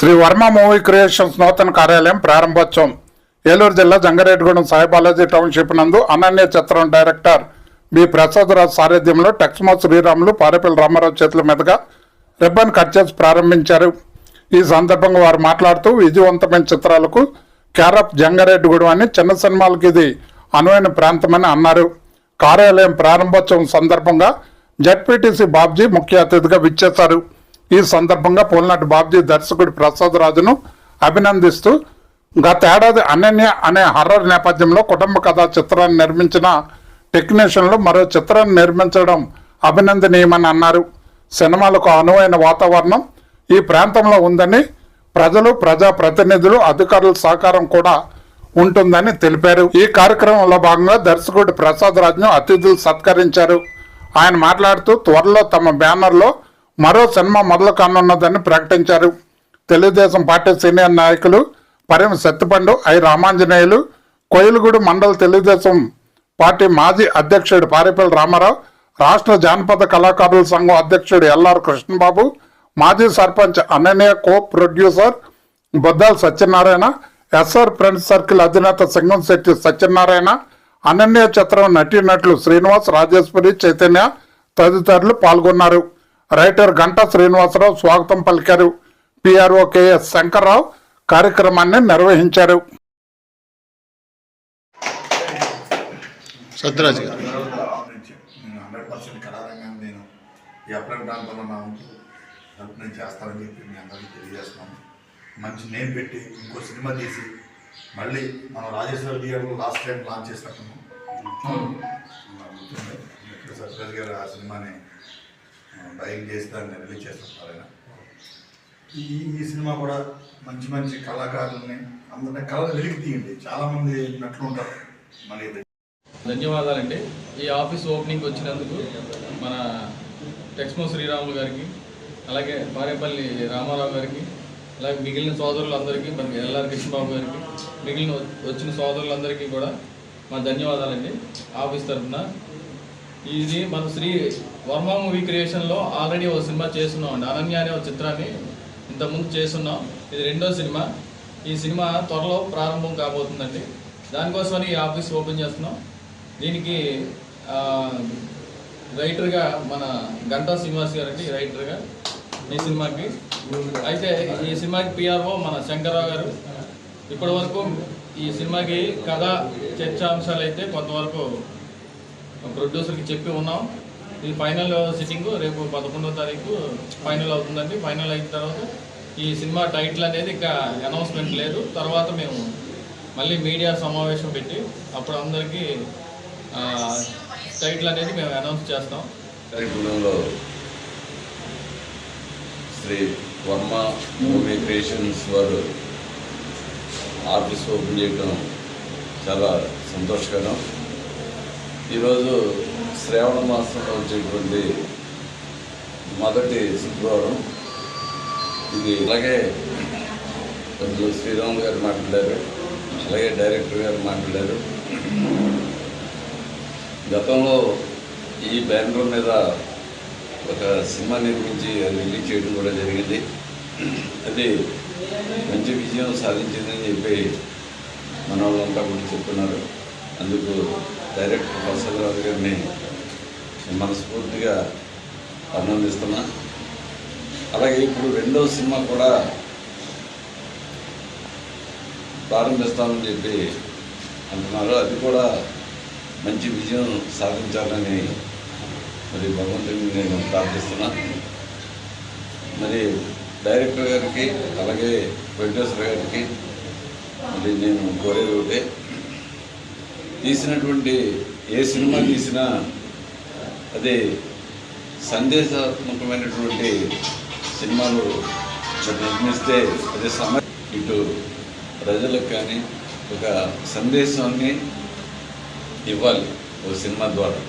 Shri Varma movie creations నూతన కార్యాలయం ప్రారంభోత్సవం. ఏలూరు జిల్లా జంగారెడ్డిగూడెం సాయి బాలాజీ టౌన్షిప్ నందు అనన్య చిత్రం డైరెక్టర్ బి ప్రసాదరాజు సారథ్యంలో టెక్స్మో శ్రీరాములు పారేపల్లి రామారావు చేతుల మీదుగా రిబ్బన్ కట్ చేసి ప్రారంభించారు. ఈ సందర్భంగా వారు మాట్లాడుతూ విజయవంతమైన చిత్రాలకు క్యారప్ జంగారెడ్డిగూడెం అని చిన్న సినిమాలకు ఇది అనువైన ప్రాంతమని అన్నారు. కార్యాలయం ప్రారంభోత్సవం సందర్భంగా జడ్పీటీసీ బాబ్జీ ముఖ్య అతిథిగా విచ్చేశారు. ఈ సందర్భంగా పోల్నాటి బాబ్జీ దర్శకుడు ప్రసాద్ రాజును అభినందిస్తూ గతేడాది అనన్య అనే హర్రర్ నేపథ్యంలో కుటుంబ కథా చిత్రాన్ని నిర్మించిన టెక్నీషియన్లు మరో చిత్రాన్ని నిర్మించడం అభినందనీయమని అన్నారు. సినిమాలకు అనువైన వాతావరణం ఈ ప్రాంతంలో ఉందని ప్రజలు ప్రజా ప్రతినిధులు అధికారుల సహకారం కూడా ఉంటుందని తెలిపారు. ఈ కార్యక్రమంలో భాగంగా దర్శకుడు ప్రసాద్ రాజ్ను అతిథులు సత్కరించారు. ఆయన మాట్లాడుతూ త్వరలో తమ బ్యానర్లో మరో సినిమా మొదలు కానున్నదని ప్రకటించారు. తెలుగుదేశం పార్టీ సీనియర్ నాయకులు పరిమ సత్తిపండు ఐ రామాంజనేయులు కోయిలగూడు మండల తెలుగుదేశం పార్టీ మాజీ అధ్యక్షుడు పారిపల్లి రామారావు రాష్ట్ర జానపద కళాకారుల సంఘం అధ్యక్షుడు ఎల్ఆర్ కృష్ణబాబు మాజీ sarpanch Ananya co producer Boddala Satyanarayana SR friends circle అధినేత సింగం శెట్టి సత్యనారాయణ అనన్య చిత్రం నటీనటులు శ్రీనివాస్ రాజేశ్వరి చైతన్య తదితరులు పాల్గొన్నారు. రైటర్ గంటా శ్రీనివాసరావు స్వాగతం పలికారు. పిఆర్ఓ కెఎస్ శంకర్రావు కార్యక్రమాన్ని నిర్వహించారు. సత్యరాజ్ గారు. నుంచి నేను హండ్రెడ్ పర్సెంట్ కళారంగాన్ని నేను ఈ అప్లైన్ ప్రాంతంలో నా ఉంటూ హెల్ప్ నేను చేస్తానని చెప్పి మీ అందరికీ తెలియజేస్తున్నాను మంచి నేమ్ పెట్టి ఇంకో సినిమా తీసి మళ్ళీ మనం రాజేశ్వర థియేటర్లో లాస్ట్ టైం లాంచ్ చేసినట్టున్నాం. ఇక్కడ సత్యరాజ్ గారు ఆ సినిమాని డైయింగ్ చేసి దాన్ని రిలీజ్ చేస్తున్నారు ఆయన ఈ ఈ సినిమా కూడా మంచి మంచి కళాకారులని అందరినీ కళ వెలికి తీయండి. చాలామంది నట్లు ఉంటారు మన ధన్యవాదాలండి. ఈ ఆఫీస్ ఓపెనింగ్ వచ్చినందుకు మన టెక్స్మో శ్రీరాములు గారికి అలాగే పారేపల్లి రామారావు గారికి అలాగే మిగిలిన సోదరులందరికీ మన ఎల్ఆర్ కృష్ణబాబు గారికి మిగిలిన వచ్చిన సోదరులందరికీ కూడా మా ధన్యవాదాలండి. ఆఫీస్ తరఫున ఇది మన శ్రీ వర్మ మూవీ క్రియేషన్లో ఆల్రెడీ ఒక సినిమా చేస్తున్నాం అండి. అనన్య అనే ఒక చిత్రాన్ని ఇంతకుముందు చేస్తున్నాం. ఇది రెండో సినిమా. ఈ సినిమా త్వరలో ప్రారంభం కాబోతుందండి. దానికోసమని ఈ ఆఫీస్ ఓపెన్ చేస్తున్నాం. దీనికి రైటర్గా మన గంటా శ్రీనివాస్ గారు అండి రైటర్గా ఈ సినిమాకి. అయితే ఈ సినిమాకి పిఆర్ఓ మన శంకర్రావు గారు. ఇప్పటి వరకు ఈ సినిమాకి కథ చర్చాంశాలు అయితే కొంతవరకు ప్రొడ్యూసర్కి చెప్పి ఉన్నాం. ఇది ఫైనల్ సిట్టింగ్ రేపు పదకొండవ తారీఖు ఫైనల్ అవుతుందండి. ఫైనల్ అయిన తర్వాత ఈ సినిమా టైటిల్ అనేది ఇంకా అనౌన్స్మెంట్ లేదు. తర్వాత మేము మళ్ళీ మీడియా సమావేశం పెట్టి అప్పుడు అందరికీ టైటిల్ అనేది మేము అనౌన్స్ చేస్తాం. కార్యక్రమంలో శ్రీ వర్మ మూవీ క్రియేషన్స్ వారు ఆఫీస్ ఓపెన్ చేయడం చాలా సంతోషకరం. ఈరోజు శ్రావణ మాసంలో వచ్చేటువంటి మొదటి శుక్రవారం. ఇది అలాగే కొంచెం శ్రీరాములు గారు మాట్లాడారు అలాగే డైరెక్టర్ గారు మాట్లాడారు. గతంలో ఈ బ్యానర్ మీద ఒక సినిమా నిర్మించి అది రిలీజ్ చేయడం కూడా జరిగింది. అది మంచి విజయం సాధించిందని చెప్పి మన వాళ్ళంతా కూడా చెప్తున్నారు. అందుకు డైరెక్టర్ బసవరాజు గారిని మనస్ఫూర్తిగా అభినందిస్తున్నా. అలాగే ఇప్పుడు రెండో సినిమా కూడా ప్రారంభిస్తామని చెప్పి అంటున్నారు. అది కూడా మంచి విజయం సాధించాలని మరి భగవంతుని నేను ప్రార్థిస్తున్నా. మరి డైరెక్టర్ గారికి అలాగే ప్రొడ్యూసర్ గారికి మరి నేను కోరేది ఒకటే. తీసినటువంటి ఏ సినిమా తీసినా అది సందేశాత్మకమైనటువంటి సినిమాలు నిర్మిస్తే అది సమ ఇటు ప్రజలకు కానీ ఒక సందేశాన్ని ఇవ్వాలి ఓ సినిమా ద్వారా.